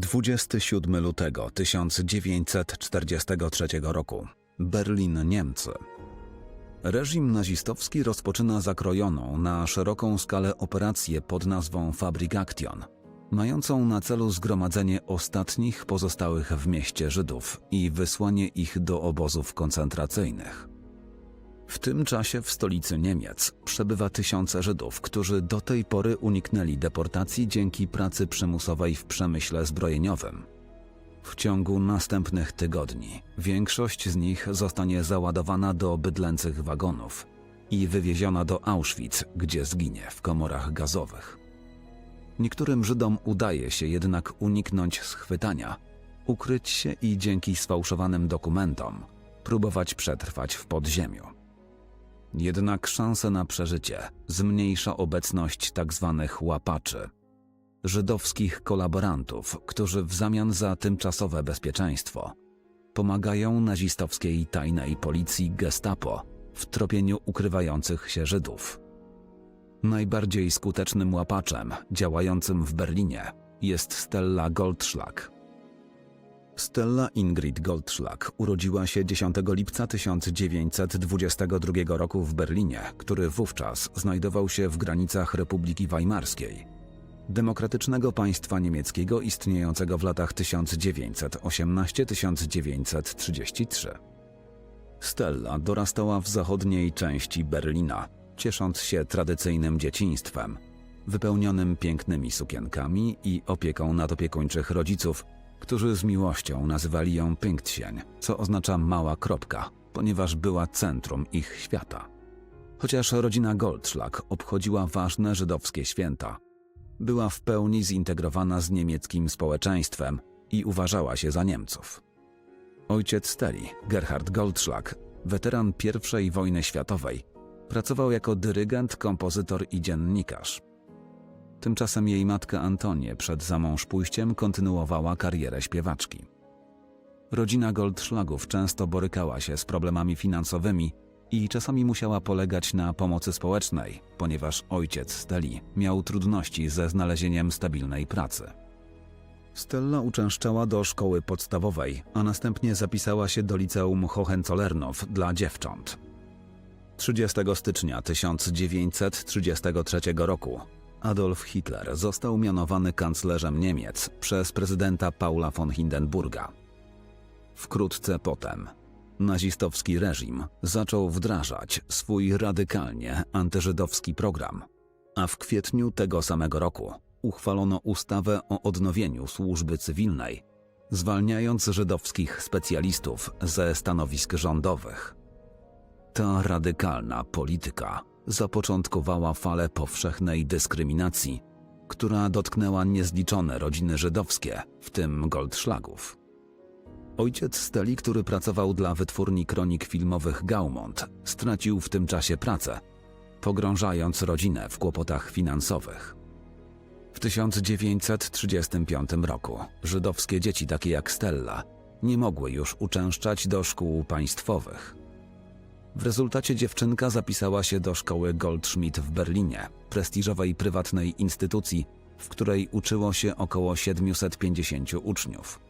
27 lutego 1943 roku. Berlin, Niemcy. Reżim nazistowski rozpoczyna zakrojoną na szeroką skalę operację pod nazwą Fabrik Action, mającą na celu zgromadzenie ostatnich pozostałych w mieście Żydów i wysłanie ich do obozów koncentracyjnych. W tym czasie w stolicy Niemiec przebywa tysiące Żydów, którzy do tej pory uniknęli deportacji dzięki pracy przymusowej w przemyśle zbrojeniowym. W ciągu następnych tygodni większość z nich zostanie załadowana do bydlęcych wagonów i wywieziona do Auschwitz, gdzie zginie w komorach gazowych. Niektórym Żydom udaje się jednak uniknąć schwytania, ukryć się i dzięki sfałszowanym dokumentom próbować przetrwać w podziemiu. Jednak szanse na przeżycie zmniejsza obecność tzw. łapaczy, żydowskich kolaborantów, którzy w zamian za tymczasowe bezpieczeństwo pomagają nazistowskiej tajnej policji Gestapo w tropieniu ukrywających się Żydów. Najbardziej skutecznym łapaczem działającym w Berlinie jest Stella Goldschlag. Stella Ingrid Goldschlag urodziła się 10 lipca 1922 roku w Berlinie, który wówczas znajdował się w granicach Republiki Weimarskiej, demokratycznego państwa niemieckiego istniejącego w latach 1918-1933. Stella dorastała w zachodniej części Berlina, ciesząc się tradycyjnym dzieciństwem, wypełnionym pięknymi sukienkami i opieką nadopiekuńczych rodziców, którzy z miłością nazywali ją Pünktchen, co oznacza mała kropka, ponieważ była centrum ich świata. Chociaż rodzina Goldschlag obchodziła ważne żydowskie święta, była w pełni zintegrowana z niemieckim społeczeństwem i uważała się za Niemców. Ojciec Steli, Gerhard Goldschlag, weteran I wojny światowej, pracował jako dyrygent, kompozytor i dziennikarz. Tymczasem jej matka Antonie przed zamąż pójściem kontynuowała karierę śpiewaczki. Rodzina Goldschlagów często borykała się z problemami finansowymi i czasami musiała polegać na pomocy społecznej, ponieważ ojciec Steli miał trudności ze znalezieniem stabilnej pracy. Stella uczęszczała do szkoły podstawowej, a następnie zapisała się do liceum Hohenzollernow dla dziewcząt. 30 stycznia 1933 roku Adolf Hitler został mianowany kanclerzem Niemiec przez prezydenta Paula von Hindenburga. Wkrótce potem nazistowski reżim zaczął wdrażać swój radykalnie antyżydowski program, a w kwietniu tego samego roku uchwalono ustawę o odnowieniu służby cywilnej, zwalniając żydowskich specjalistów ze stanowisk rządowych. Ta radykalna polityka zapoczątkowała falę powszechnej dyskryminacji, która dotknęła niezliczone rodziny żydowskie, w tym Goldschlagów. Ojciec Steli, który pracował dla wytwórni kronik filmowych Gaumont, stracił w tym czasie pracę, pogrążając rodzinę w kłopotach finansowych. W 1935 roku żydowskie dzieci takie jak Stella nie mogły już uczęszczać do szkół państwowych. W rezultacie dziewczynka zapisała się do szkoły Goldschmidt w Berlinie, prestiżowej prywatnej instytucji, w której uczyło się około 750 uczniów.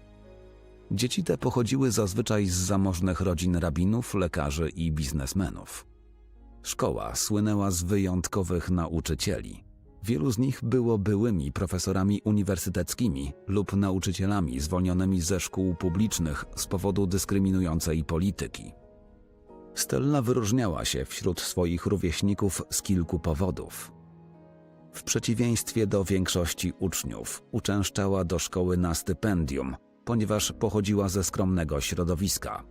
Dzieci te pochodziły zazwyczaj z zamożnych rodzin rabinów, lekarzy i biznesmenów. Szkoła słynęła z wyjątkowych nauczycieli. Wielu z nich było byłymi profesorami uniwersyteckimi lub nauczycielami zwolnionymi ze szkół publicznych z powodu dyskryminującej polityki. Stella wyróżniała się wśród swoich rówieśników z kilku powodów. W przeciwieństwie do większości uczniów, uczęszczała do szkoły na stypendium, ponieważ pochodziła ze skromnego środowiska.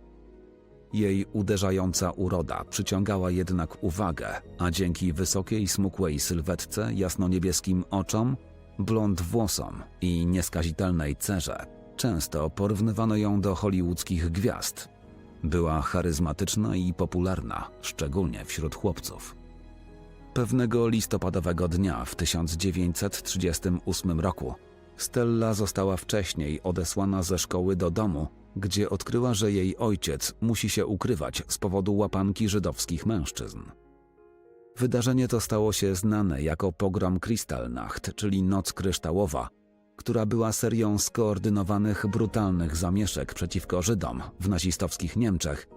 Jej uderzająca uroda przyciągała jednak uwagę, a dzięki wysokiej, smukłej sylwetce, jasnoniebieskim oczom, blond włosom i nieskazitelnej cerze, często porównywano ją do hollywoodzkich gwiazd. Była charyzmatyczna i popularna, szczególnie wśród chłopców. Pewnego listopadowego dnia w 1938 roku Stella została wcześniej odesłana ze szkoły do domu, gdzie odkryła, że jej ojciec musi się ukrywać z powodu łapanki żydowskich mężczyzn. Wydarzenie to stało się znane jako pogrom Kristallnacht, czyli Noc Kryształowa, która była serią skoordynowanych brutalnych zamieszek przeciwko Żydom w nazistowskich Niemczech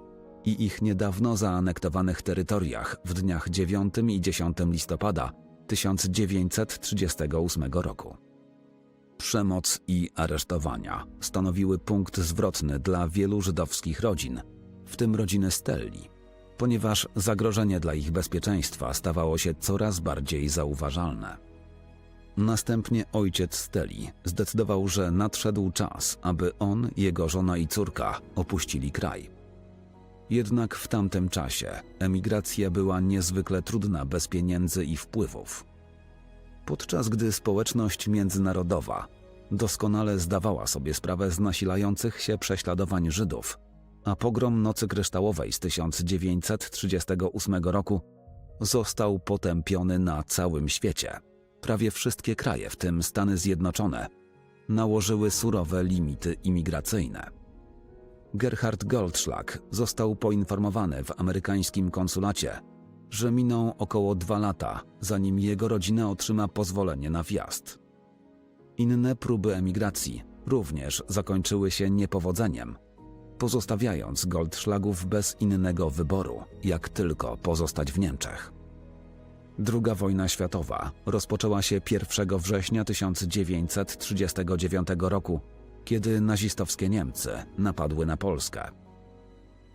i ich niedawno zaanektowanych terytoriach w dniach 9 i 10 listopada 1938 roku. Przemoc i aresztowania stanowiły punkt zwrotny dla wielu żydowskich rodzin, w tym rodziny Stelli, ponieważ zagrożenie dla ich bezpieczeństwa stawało się coraz bardziej zauważalne. Następnie ojciec Steli zdecydował, że nadszedł czas, aby on, jego żona i córka opuścili kraj. Jednak w tamtym czasie emigracja była niezwykle trudna bez pieniędzy i wpływów. Podczas gdy społeczność międzynarodowa doskonale zdawała sobie sprawę z nasilających się prześladowań Żydów, a pogrom Nocy Kryształowej z 1938 roku został potępiony na całym świecie. Prawie wszystkie kraje, w tym Stany Zjednoczone, nałożyły surowe limity imigracyjne. Gerhard Goldschlag został poinformowany w amerykańskim konsulacie, że miną około dwa lata, zanim jego rodzina otrzyma pozwolenie na wjazd. Inne próby emigracji również zakończyły się niepowodzeniem, pozostawiając Goldschlagów bez innego wyboru, jak tylko pozostać w Niemczech. Druga wojna światowa rozpoczęła się 1 września 1939 roku, kiedy nazistowskie Niemcy napadły na Polskę.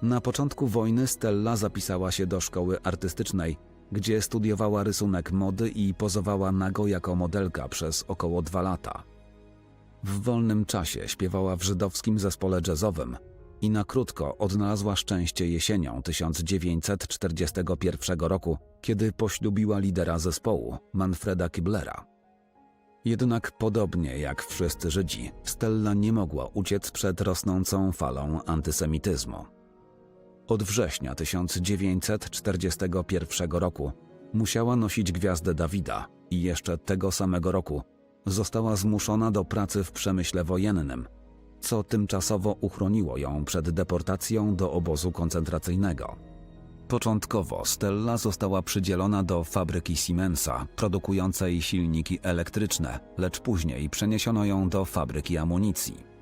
Na początku wojny Stella zapisała się do szkoły artystycznej, gdzie studiowała rysunek mody i pozowała nago jako modelka przez około dwa lata. W wolnym czasie śpiewała w żydowskim zespole jazzowym i na krótko odnalazła szczęście jesienią 1941 roku, kiedy poślubiła lidera zespołu, Manfreda Kiblera. Jednak podobnie jak wszyscy Żydzi, Stella nie mogła uciec przed rosnącą falą antysemityzmu. Od września 1941 roku musiała nosić gwiazdę Dawida i jeszcze tego samego roku została zmuszona do pracy w przemyśle wojennym, co tymczasowo uchroniło ją przed deportacją do obozu koncentracyjnego. Początkowo Stella została przydzielona do fabryki Siemensa, produkującej silniki elektryczne, lecz później przeniesiono ją do fabryki amunicji.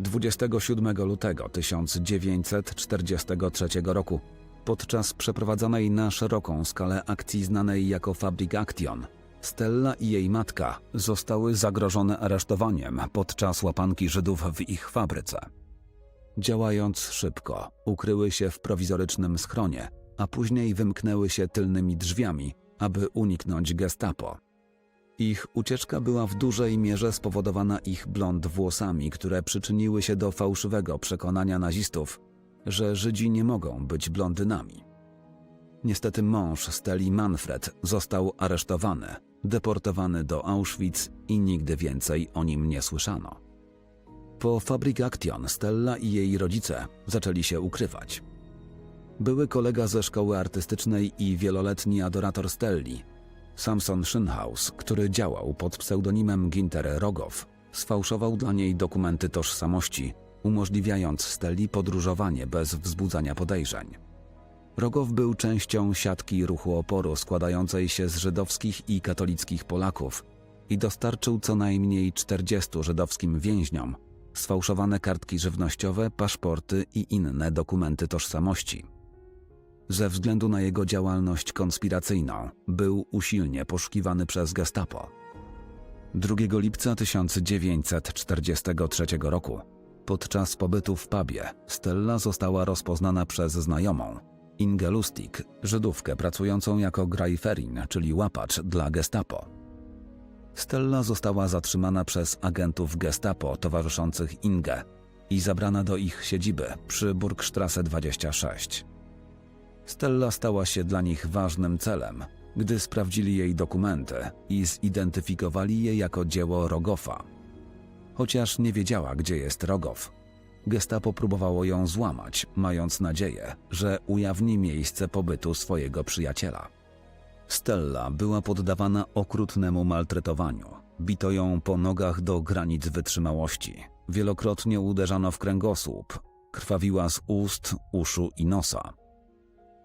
27 lutego 1943 roku, podczas przeprowadzonej na szeroką skalę akcji znanej jako Fabrik Action, Stella i jej matka zostały zagrożone aresztowaniem podczas łapanki Żydów w ich fabryce. Działając szybko, ukryły się w prowizorycznym schronie, a później wymknęły się tylnymi drzwiami, aby uniknąć gestapo. Ich ucieczka była w dużej mierze spowodowana ich blond włosami, które przyczyniły się do fałszywego przekonania nazistów, że Żydzi nie mogą być blondynami. Niestety mąż Steli Manfred został aresztowany, deportowany do Auschwitz i nigdy więcej o nim nie słyszano. Po Fabrik Action Stella i jej rodzice zaczęli się ukrywać. Były kolega ze szkoły artystycznej i wieloletni adorator Stelli, Samson Schynhaus, który działał pod pseudonimem Ginter Rogow, sfałszował dla niej dokumenty tożsamości, umożliwiając Stelli podróżowanie bez wzbudzania podejrzeń. Rogow był częścią siatki ruchu oporu składającej się z żydowskich i katolickich Polaków i dostarczył co najmniej 40 żydowskim więźniom sfałszowane kartki żywnościowe, paszporty i inne dokumenty tożsamości. Ze względu na jego działalność konspiracyjną był usilnie poszukiwany przez Gestapo. 2 lipca 1943 roku, podczas pobytu w pubie, Stella została rozpoznana przez znajomą, Inge Lustig, Żydówkę pracującą jako grajferin, czyli łapacz dla Gestapo. Stella została zatrzymana przez agentów Gestapo towarzyszących Inge i zabrana do ich siedziby przy Burgstrasse 26. Stella stała się dla nich ważnym celem, gdy sprawdzili jej dokumenty i zidentyfikowali je jako dzieło Rogofa. Chociaż nie wiedziała, gdzie jest Rogow, Gestapo próbowało ją złamać, mając nadzieję, że ujawni miejsce pobytu swojego przyjaciela. Stella była poddawana okrutnemu maltretowaniu. Bito ją po nogach do granic wytrzymałości. Wielokrotnie uderzano w kręgosłup. Krwawiła z ust, uszu i nosa.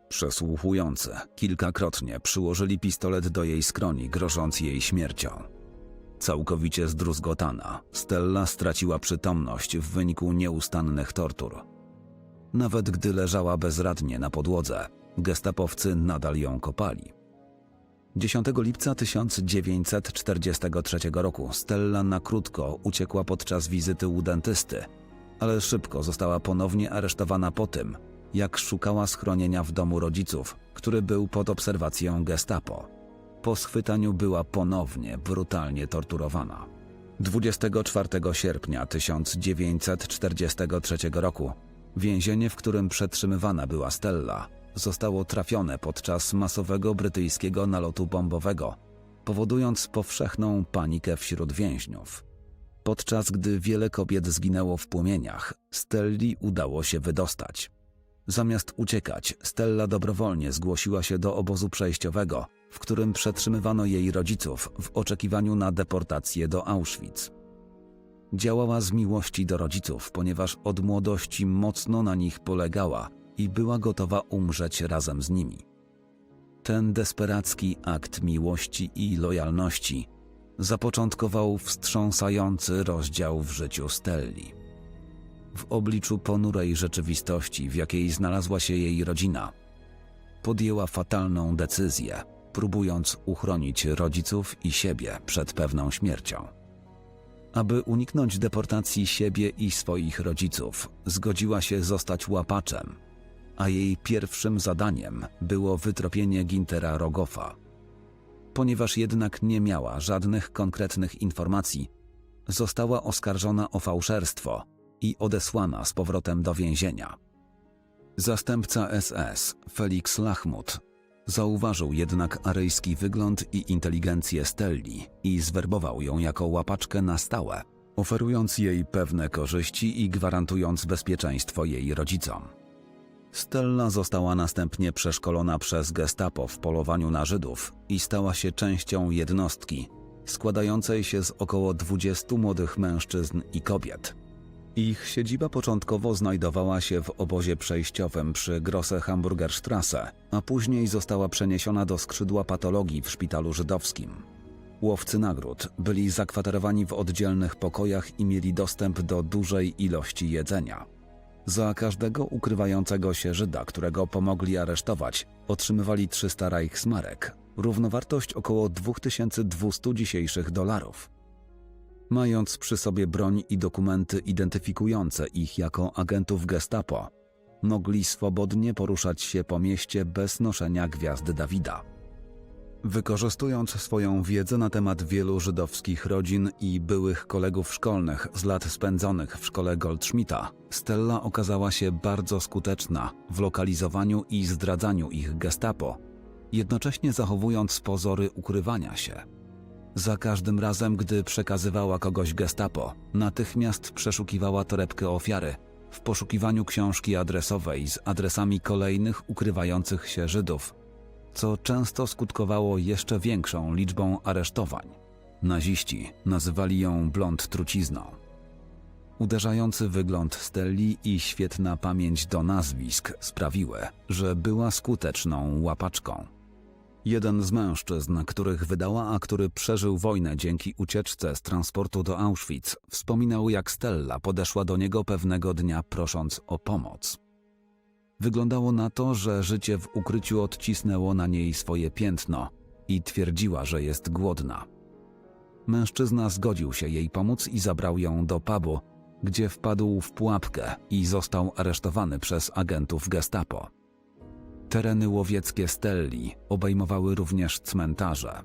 Przesłuchujący kilkakrotnie przyłożyli pistolet do jej skroni, grożąc jej śmiercią. Całkowicie zdruzgotana, Stella straciła przytomność w wyniku nieustannych tortur. Nawet gdy leżała bezradnie na podłodze, gestapowcy nadal ją kopali. 10 lipca 1943 roku Stella na krótko uciekła podczas wizyty u dentysty, ale szybko została ponownie aresztowana po tym, jak szukała schronienia w domu rodziców, który był pod obserwacją gestapo. Po schwytaniu była ponownie brutalnie torturowana. 24 sierpnia 1943 roku więzienie, w którym przetrzymywana była Stella, zostało trafione podczas masowego brytyjskiego nalotu bombowego, powodując powszechną panikę wśród więźniów. Podczas gdy wiele kobiet zginęło w płomieniach, Stelli udało się wydostać. Zamiast uciekać, Stella dobrowolnie zgłosiła się do obozu przejściowego, w którym przetrzymywano jej rodziców w oczekiwaniu na deportację do Auschwitz. Działała z miłości do rodziców, ponieważ od młodości mocno na nich polegała i była gotowa umrzeć razem z nimi. Ten desperacki akt miłości i lojalności zapoczątkował wstrząsający rozdział w życiu Stelli. W obliczu ponurej rzeczywistości, w jakiej znalazła się jej rodzina, podjęła fatalną decyzję, próbując uchronić rodziców i siebie przed pewną śmiercią. Aby uniknąć deportacji siebie i swoich rodziców, zgodziła się zostać łapaczem, a jej pierwszym zadaniem było wytropienie Gintera Rogofa. Ponieważ jednak nie miała żadnych konkretnych informacji, została oskarżona o fałszerstwo i odesłana z powrotem do więzienia. Zastępca SS, Felix Lachmut, zauważył jednak aryjski wygląd i inteligencję Stelli i zwerbował ją jako łapaczkę na stałe, oferując jej pewne korzyści i gwarantując bezpieczeństwo jej rodzicom. Stella została następnie przeszkolona przez gestapo w polowaniu na Żydów i stała się częścią jednostki składającej się z około 20 młodych mężczyzn i kobiet. Ich siedziba początkowo znajdowała się w obozie przejściowym przy Grosse Hamburgerstrasse, a później została przeniesiona do skrzydła patologii w szpitalu żydowskim. Łowcy nagród byli zakwaterowani w oddzielnych pokojach i mieli dostęp do dużej ilości jedzenia. Za każdego ukrywającego się Żyda, którego pomogli aresztować, otrzymywali 300 Reichsmarek, równowartość około 2200 dzisiejszych dolarów. Mając przy sobie broń i dokumenty identyfikujące ich jako agentów Gestapo, mogli swobodnie poruszać się po mieście bez noszenia gwiazdy Dawida. Wykorzystując swoją wiedzę na temat wielu żydowskich rodzin i byłych kolegów szkolnych z lat spędzonych w szkole Goldschmidta, Stella okazała się bardzo skuteczna w lokalizowaniu i zdradzaniu ich gestapo, jednocześnie zachowując pozory ukrywania się. Za każdym razem, gdy przekazywała kogoś gestapo, natychmiast przeszukiwała torebkę ofiary w poszukiwaniu książki adresowej z adresami kolejnych ukrywających się Żydów, co często skutkowało jeszcze większą liczbą aresztowań. Naziści nazywali ją blond trucizną. Uderzający wygląd Stelli i świetna pamięć do nazwisk sprawiły, że była skuteczną łapaczką. Jeden z mężczyzn, których wydała, a który przeżył wojnę dzięki ucieczce z transportu do Auschwitz, wspominał, jak Stella podeszła do niego pewnego dnia prosząc o pomoc. Wyglądało na to, że życie w ukryciu odcisnęło na niej swoje piętno i twierdziła, że jest głodna. Mężczyzna zgodził się jej pomóc i zabrał ją do pubu, gdzie wpadł w pułapkę i został aresztowany przez agentów Gestapo. Tereny łowieckie Stelli obejmowały również cmentarze.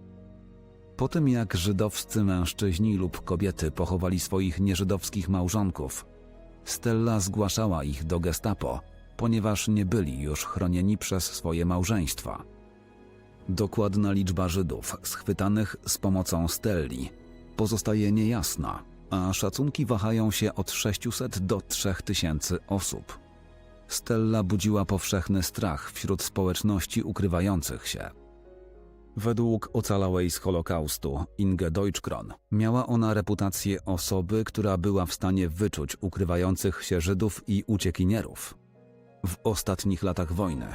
Po tym jak żydowscy mężczyźni lub kobiety pochowali swoich nieżydowskich małżonków, Stella zgłaszała ich do Gestapo, ponieważ nie byli już chronieni przez swoje małżeństwa. Dokładna liczba Żydów schwytanych z pomocą Stelli pozostaje niejasna, a szacunki wahają się od 600 do 3000 osób. Stella budziła powszechny strach wśród społeczności ukrywających się. Według ocalałej z Holokaustu Inge Deutschkron miała ona reputację osoby, która była w stanie wyczuć ukrywających się Żydów i uciekinierów. W ostatnich latach wojny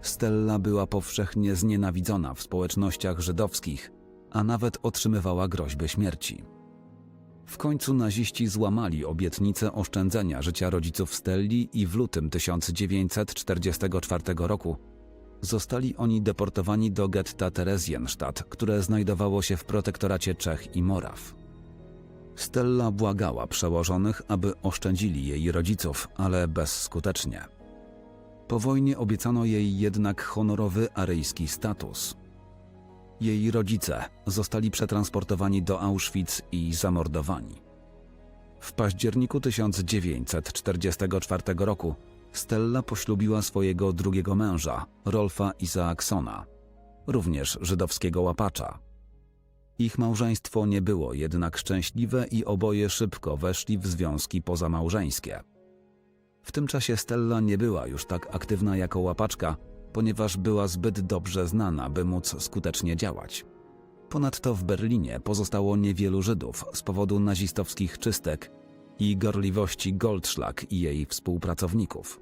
Stella była powszechnie znienawidzona w społecznościach żydowskich a nawet otrzymywała groźby śmierci. W końcu naziści złamali obietnicę oszczędzenia życia rodziców Stelli i w lutym 1944 roku zostali oni deportowani do getta Theresienstadt, które znajdowało się w protektoracie Czech i Moraw. Stella błagała przełożonych, aby oszczędzili jej rodziców, ale bezskutecznie. Po wojnie obiecano jej jednak honorowy aryjski status. Jej rodzice zostali przetransportowani do Auschwitz i zamordowani. W październiku 1944 roku Stella poślubiła swojego drugiego męża, Rolfa Isaacsona, również żydowskiego łapacza. Ich małżeństwo nie było jednak szczęśliwe i oboje szybko weszli w związki pozamałżeńskie. W tym czasie Stella nie była już tak aktywna jako łapaczka, ponieważ była zbyt dobrze znana, by móc skutecznie działać. Ponadto w Berlinie pozostało niewielu Żydów z powodu nazistowskich czystek i gorliwości Goldschlag i jej współpracowników.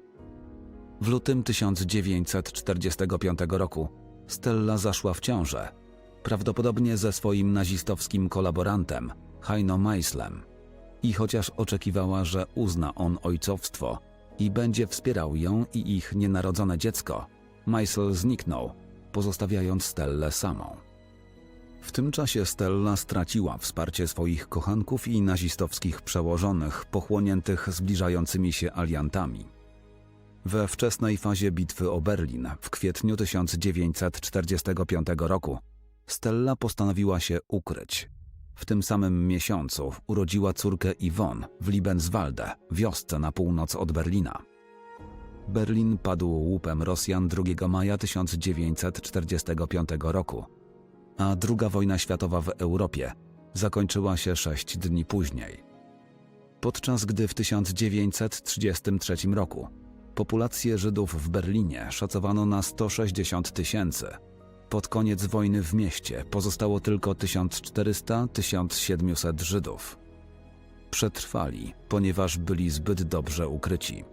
W lutym 1945 roku Stella zaszła w ciążę, prawdopodobnie ze swoim nazistowskim kolaborantem, Heino Meislem. I chociaż oczekiwała, że uzna on ojcowstwo i będzie wspierał ją i ich nienarodzone dziecko, Meisel zniknął, pozostawiając Stellę samą. W tym czasie Stella straciła wsparcie swoich kochanków i nazistowskich przełożonych, pochłoniętych zbliżającymi się aliantami. We wczesnej fazie bitwy o Berlin w kwietniu 1945 roku Stella postanowiła się ukryć. W tym samym miesiącu urodziła córkę Yvonne w Liebenswalde, wiosce na północ od Berlina. Berlin padł łupem Rosjan 2 maja 1945 roku, a II wojna światowa w Europie zakończyła się sześć dni później. Podczas gdy w 1933 roku populację Żydów w Berlinie szacowano na 160 tysięcy, pod koniec wojny w mieście pozostało tylko 1400-1700 Żydów. Przetrwali, ponieważ byli zbyt dobrze ukryci.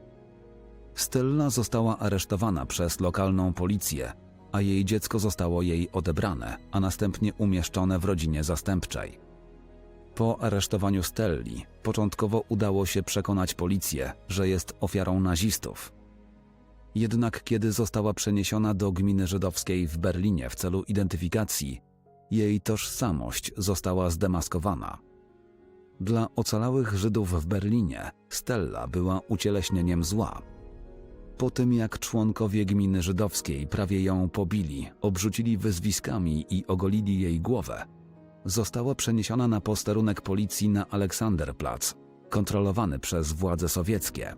Stella została aresztowana przez lokalną policję, a jej dziecko zostało jej odebrane, a następnie umieszczone w rodzinie zastępczej. Po aresztowaniu Stelli początkowo udało się przekonać policję, że jest ofiarą nazistów. Jednak kiedy została przeniesiona do gminy żydowskiej w Berlinie w celu identyfikacji, jej tożsamość została zdemaskowana. Dla ocalałych Żydów w Berlinie Stella była ucieleśnieniem zła. Po tym jak członkowie gminy żydowskiej prawie ją pobili, obrzucili wyzwiskami i ogolili jej głowę, została przeniesiona na posterunek policji na Aleksanderplatz, kontrolowany przez władze sowieckie.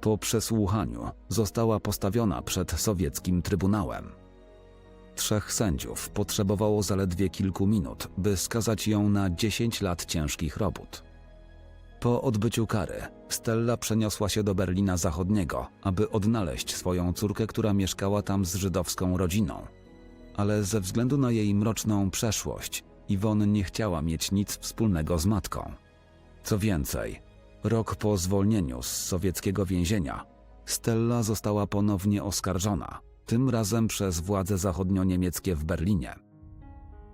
Po przesłuchaniu została postawiona przed sowieckim trybunałem. Trzech sędziów potrzebowało zaledwie kilku minut, by skazać ją na 10 lat ciężkich robót. Po odbyciu kary, Stella przeniosła się do Berlina Zachodniego, aby odnaleźć swoją córkę, która mieszkała tam z żydowską rodziną. Ale ze względu na jej mroczną przeszłość, Iwon nie chciała mieć nic wspólnego z matką. Co więcej, rok po zwolnieniu z sowieckiego więzienia, Stella została ponownie oskarżona, tym razem przez władze zachodnio-niemieckie w Berlinie.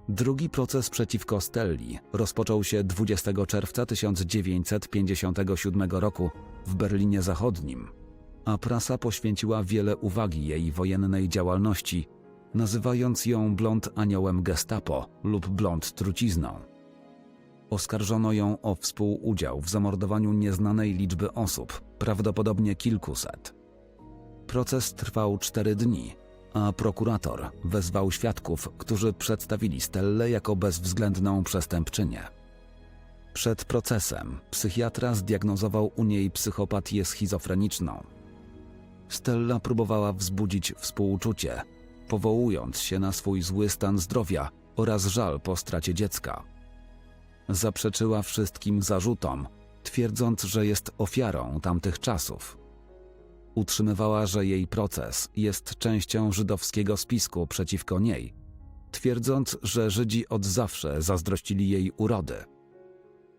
Drugi proces przeciwko Stelli rozpoczął się 20 czerwca 1957 roku w Berlinie Zachodnim, a prasa poświęciła wiele uwagi jej wojennej działalności, nazywając ją blond aniołem gestapo lub blond trucizną. Oskarżono ją o współudział w zamordowaniu nieznanej liczby osób, prawdopodobnie kilkuset. Proces trwał cztery dni, a prokurator wezwał świadków, którzy przedstawili Stellę jako bezwzględną przestępczynię. Przed procesem psychiatra zdiagnozował u niej psychopatię schizofreniczną. Stella próbowała wzbudzić współczucie, powołując się na swój zły stan zdrowia oraz żal po stracie dziecka. Zaprzeczyła wszystkim zarzutom, twierdząc, że jest ofiarą tamtych czasów. Utrzymywała, że jej proces jest częścią żydowskiego spisku przeciwko niej, twierdząc, że Żydzi od zawsze zazdrościli jej urody.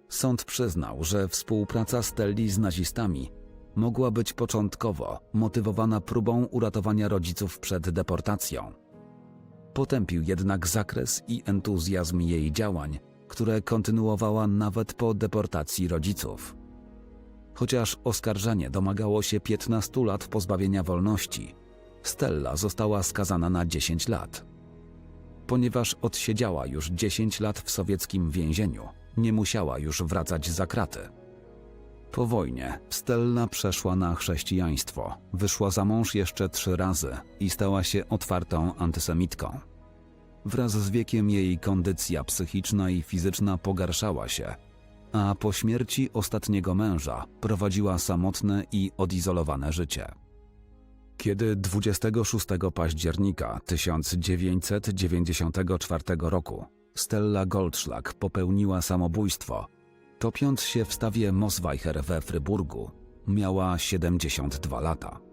Sąd przyznał, że współpraca Stelli z nazistami mogła być początkowo motywowana próbą uratowania rodziców przed deportacją. Potępił jednak zakres i entuzjazm jej działań, które kontynuowała nawet po deportacji rodziców. Chociaż oskarżenie domagało się 15 lat pozbawienia wolności, Stella została skazana na 10 lat. Ponieważ odsiedziała już 10 lat w sowieckim więzieniu, nie musiała już wracać za kraty. Po wojnie Stella przeszła na chrześcijaństwo, wyszła za mąż jeszcze trzy razy i stała się otwartą antysemitką. Wraz z wiekiem jej kondycja psychiczna i fizyczna pogarszała się, a po śmierci ostatniego męża prowadziła samotne i odizolowane życie. Kiedy 26 października 1994 roku Stella Goldschlag popełniła samobójstwo, topiąc się w stawie Mosweicher we Fryburgu, miała 72 lata.